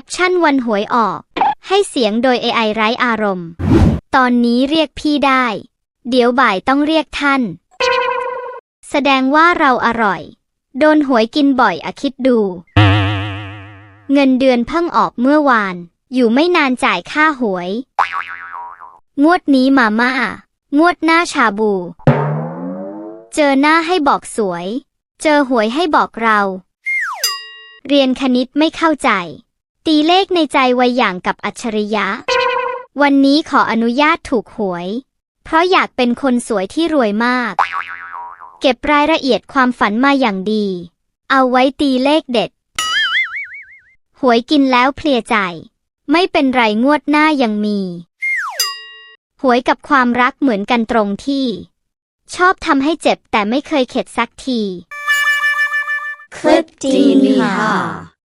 ปชั่นวันหวยออก ให้เสียงโดย AI ไร้อารมณ์ ตอนนี้เรียกพี่ได้ เดี๋ยวบ่ายต้องเรียกท่าน แสดงว่าเราอร่อย โดนหวยกินบ่อยอะคิดดู เงินเดือนเพิ่งออกเมื่อวาน อยู่ไม่นานจ่ายค่าหวย งวดนี้มาม่า งวดหน้าชาบู เจอหน้าให้บอกสวย เจอหวยให้บอกเราเรียนคณิตไม่เข้าใจ ตีเลขในใจไวอย่างกับอัจฉริยะ วันนี้ขออนุญาตถูกหวย เพราะอยากเป็นคนสวยที่รวยมาก เก็บรายละเอียดความฝันมาอย่างดี เอาไว้ตีเลขเด็ด หวยกินแล้วเพลียใจ ไม่เป็นไรงวดหน้ายังมี หวยกับความรักเหมือนกันตรงที่ ชอบทำให้เจ็บแต่ไม่เคยเข็ดสักทีคลิปดีนี่ค่ะ